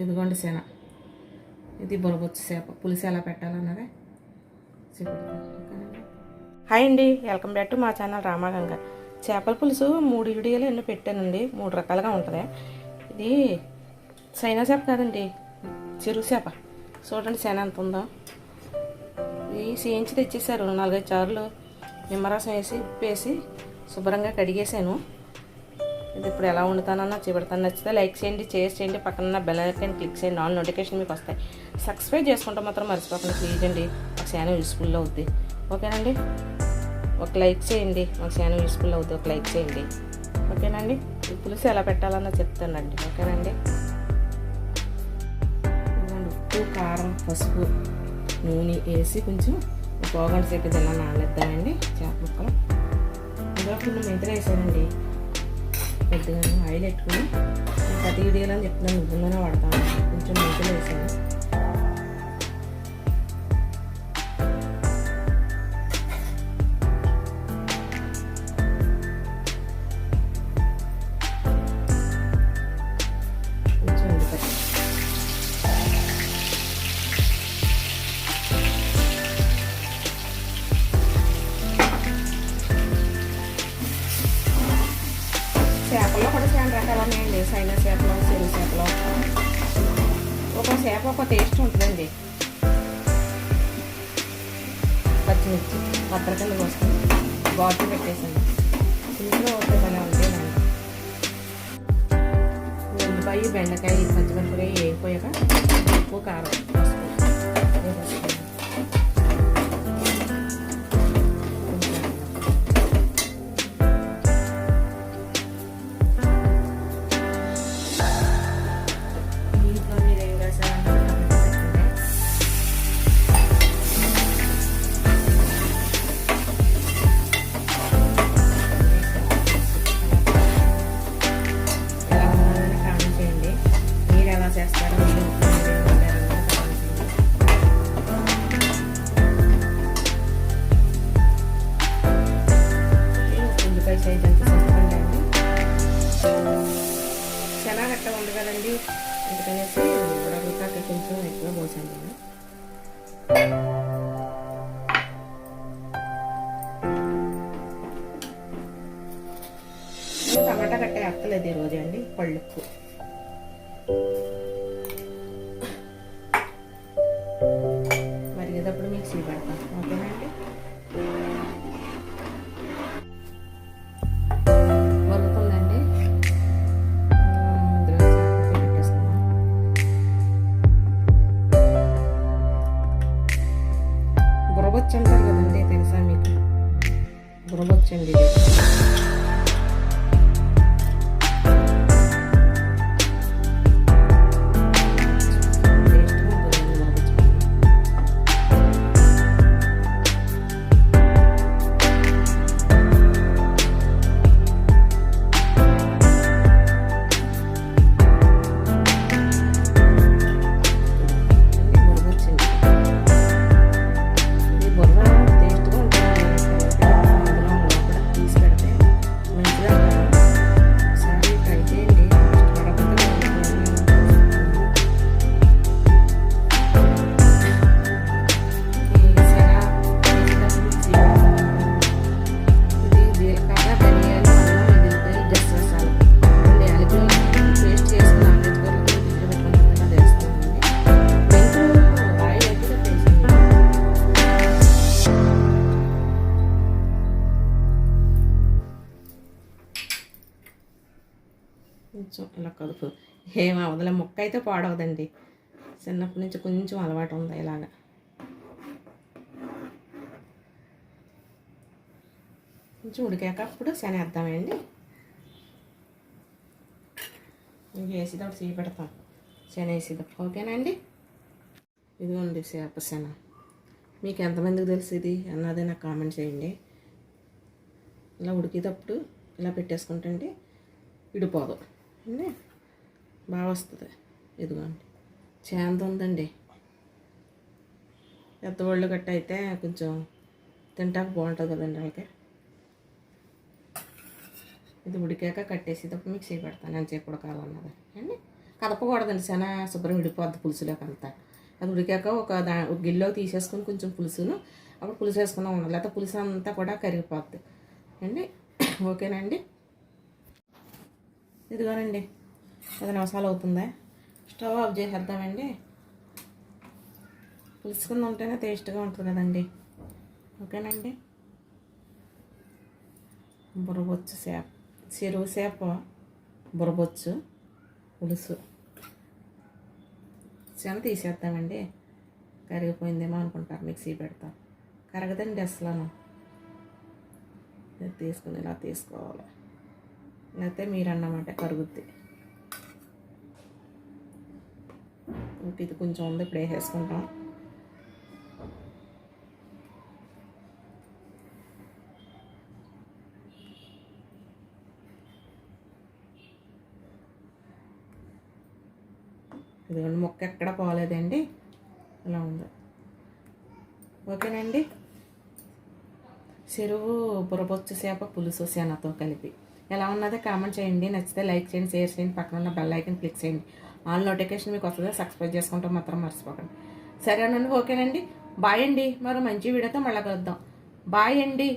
ఇదిగోండి సేన. ఇది బొరబొచ్చు చేప పులుసు ఎలా పెట్టాలన్నదే హాయ్ అండి. వెల్కమ్ బ్యాక్ టు మా ఛానల్ రామాగంగ. చేపల పులుసు మూడు వీడియోలు ఎన్నో పెట్టానండి. మూడు రకాలుగా ఉంటుంది. ఇది సైనా చేప కాదండి. చెరువు చేప. చూడండి సేన ఎంత ఉందో. ఇది చేయించి తెచ్చేసారు. నాలుగైదు చారులు నిమ్మరసం వేసి ఉప్పు వేసి శుభ్రంగా కడిగేసాను. ఇది ఇప్పుడు ఎలా వండుతానన్నా చూపెడతాను. నచ్చితే లైక్ చేయండి షేర్ చేయండి. పక్కన బెల్ ఐకాన్ క్లిక్ చేయండి. ఆల్ నోటిఫికేషన్ మీకు వస్తాయి. సబ్స్క్రైబ్ చేసుకుంటే మాత్రం మర్చిపోకుండా. ప్లీజ్ అండి. ఒక ఛానల్ యూస్ఫుల్ అవుద్ది. ఓకేనండి ఒక లైక్ చేయండి. మాకు ఛానల్ యూస్ఫుల్ అవుద్ది. ఒక లైక్ చేయండి. ఓకేనండి ఈ పులుసు ఎలా పెట్టాలన్నా చెప్తానండి. ఓకేనండి ఉప్పు కారం పసుపు నూనె వేసి కొంచెం పోగంట సేపు తిన్నా నానేద్దామండి చేప ముక్కలు. ఇందులో కొన్ని మెంతులు వేసానండి. కొద్దిగా ఆయిల్ పెట్టుకుని ప్రతి వీడియోలో చెప్తున్నాను నువ్వులోనే వాడతాను. కొంచెం మంచిగా వేసాను ఉన్నాయండి చేపలు చెరువు చేపలు ఒక చేప ఒక టేస్ట్ ఉంటుందండి. పచ్చిమిర్చి భద్రకల్లి కోసం బాటిల్ పెట్టేసాను ఇంట్లో ఒక భలే ఉంటాయి ఉల్లిపాయ బెండకాయ పచ్చిమిరపకాయ వేగిపోయాక ఉప్పు కారం. సైజ్ అంత చింతపండు అండి చాలా గట్ట ఉంది కదండి అందుకనేసి ఉడకకాక కొంచెం ఎక్కువ పోసాను నేను టమాటా కట్టే ఎత్తలేదు ఈరోజు అండి పళ్ళుకు మరిగేటప్పుడు మిక్సీ పెడతాను ఓకేనండి కొంచెం ఇలా కలుపు ఏం అవదలే మొక్క అయితే పాడవదండి. చిన్నప్పటి నుంచి కొంచెం అలవాటు ఉంది ఇలాగా. కొంచెం ఉడికాక అప్పుడు శనేద్దామండి ఇంక వేసేటప్పుడు చేయి పెడతాం. శన వేసేటప్పుడు ఓకేనండి? ఇదిగోండి చేప శన మీకు ఎంతమందికి తెలుసు ఇది అన్నది నాకు కామెంట్ చేయండి. ఇలా ఉడికేటప్పుడు ఇలా పెట్టేసుకుంటండి విడిపోదు బాగా వస్తుంది. ఇదిగోండి. చేంత ఉందండి. పెద్దవాళ్ళు గట్ట అయితే కొంచెం తింటాక బాగుంటుంది కదండి వాళ్ళకి. ఇది ఉడికాక కట్టేసేటప్పుడు మిక్సీ పెడతాను. ఎంతసేపు ఉడకాలన్నది. అండి కదపకూడదండి. చాలా శుభ్రం విడిపోద్ది పులుసులోకి అంతా. అది ఉడికాక ఒక దా ఒక గిల్లో తీసేసుకుని కొంచెం పులుసును అప్పుడు పులుసు వేసుకున్నాం ఉండాలి లేకపోతే పులుసు అంతా కూడా కరిగిపోద్ది. అండి? ఓకేనండి ఇదిగోనండి పది నిమిషాలు అవుతుందా. స్టవ్ ఆఫ్ చేసేద్దామండి. పులుసు కింద ఉంటేనే టేస్ట్గా ఉంటుంది కదండి. ఓకేనండి? బుర్రబొచ్చు చేప చెరువు చేప బుర్రబొచ్చు పులుసు. చిన్న తీసేద్దామండి. కరిగిపోయిందేమో అనుకుంటారు. మిక్సీ పెడతాం. కరగదండి అసలు తీసుకుని ఇలా తీసుకోవాలి. లేకపోతే మీరు అన్నమాట కరుగుద్ది ఇది కొంచెం ఉంది ఇప్పుడు వేసేసుకుంటాం. ఇదిగోండి మొక్క ఎక్కడ పోలేదండి. ఇలా ఉంది. ఓకేనండి. చెరువు బుర్రబొచ్చు చేప పులుసు సేనతో కలిపి. ఎలా ఉన్నదో కామెంట్ చేయండి. నచ్చితే లైక్ చేయండి షేర్ చేయండి. పక్కన ఉన్న బెల్ ఐకన్ క్లిక్ చేయండి. ఆల్ నోటిఫికేషన్ మీకు వస్తుందో సబ్స్క్రైబ్ చేసుకుంటాం మాత్రం మర్చిపోకండి. సరేనండి ఓకేనండి. బాయ్ అండి. మరో మంచి వీడియోతో మళ్ళీ కలుద్దాం. బాయ్ అండి.